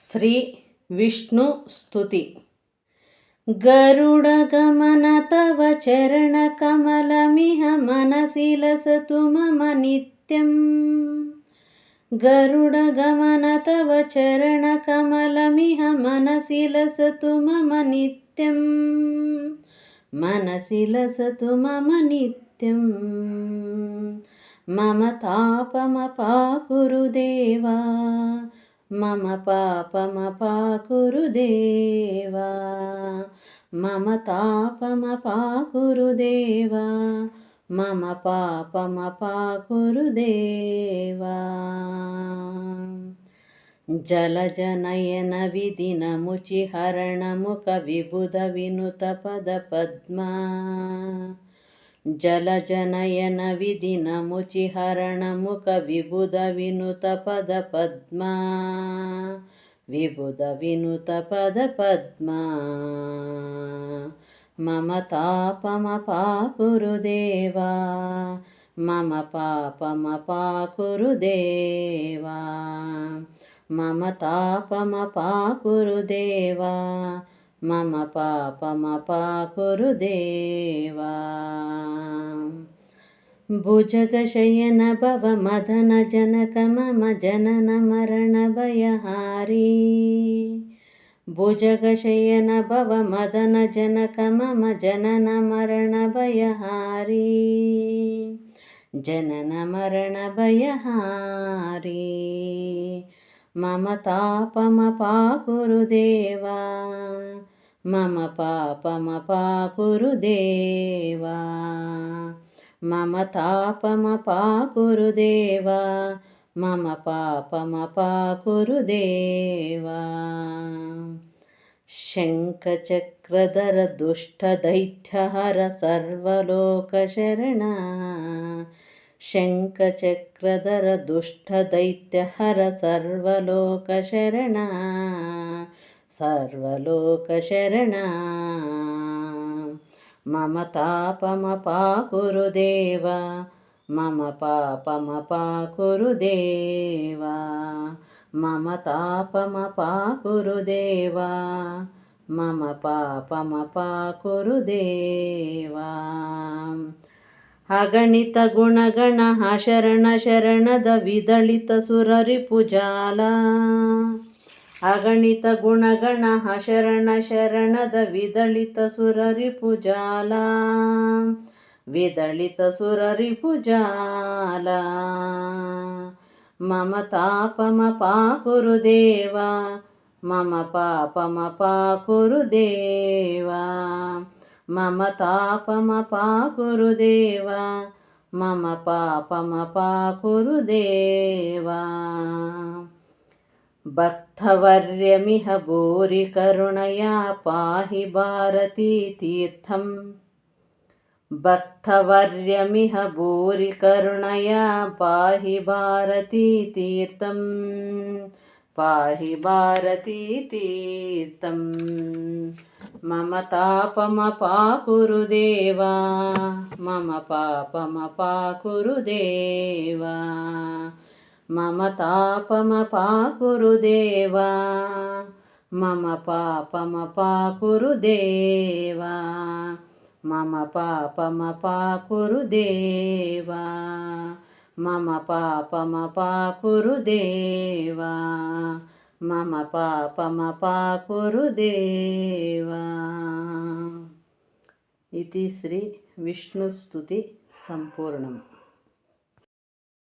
श्रीविष्णुस्तुति। गरुडगमन तव चरणकमलमिह मनसि लसतु मम नित्यम्। गरुडगमन तव चरणकमलमिह मनसि लसतु मम नित्यम्। मनसि लसतु मम नित्यम्। मम तापमपाकुरुदेवा। మమ తాపమపాకురుదేవా మమ పాపమపాకురుదేవా మమ తాపమపాకురుదేవా మమ పాపమపాకురుదేవా జలజనయన విదినముచిహరణముఖ విబుధ వినుత పద పద్మా जल विबुधविनुतपदपद्मा। मम तापमपाकुरुदेवा। मम पापमपाकुरुदेवा। मम तापमपाकुरुदेवा। मम पापमपाकुरुदेवा भुजगशयन भव मदनजनक मम जननमरणभयहारी। भुजगशयन भव मदनजनक मम जननमरणभयहारी जननमरणभयहारी मम तापमपाकुरुदेवा मम पापमपाकुरुदेवा मम तापमपाकुरुदेवा मम पापमपाकुरुदेवा शङ्खचक्रधर दुष्टदैत्यहर सर्वलोकशरणा शङ्खचक्रधर दुष्टदैत्यहर सर्वलोकशरणा सर्वलोकशरणा मम तापमपाकुरुदेवा मम पापमपाकुरुदेवा मम तापमपाकुरुदेवा मम पापमपाकुरुदेवा अगणितगुणगणः शरणशरणद विदलितसुररिपुजाला अगणितगुणगणः शरणशरणद विदलितसुररिपुजाला विदलितसुररिपुजाला मम तापमपाकुरुदेवा मम पापमपाकुरुदेवा मम तापमपाकुरुदेवा मम पापमपाकुरुदेवा भक्तवर्यमिह भूरिकरुणया पाहि भारतीतीर्थं भक्तवर्यमिह भूरिकरुणया पाहि भारतीतीर्थं पाहि भारतीतीर्थं मम तापमपाकुरुदेवा। मम पापमपाकुरुदेवा मम तापमपाकुरुदेवा मम पापमपाकुरुदेवा मम पापमपाकुरुदेवा मम पापमपाकुरुदेवा मम पापमपाकुरुदेवा इति श्री विष्णुस्तुति सम्पूर्णम्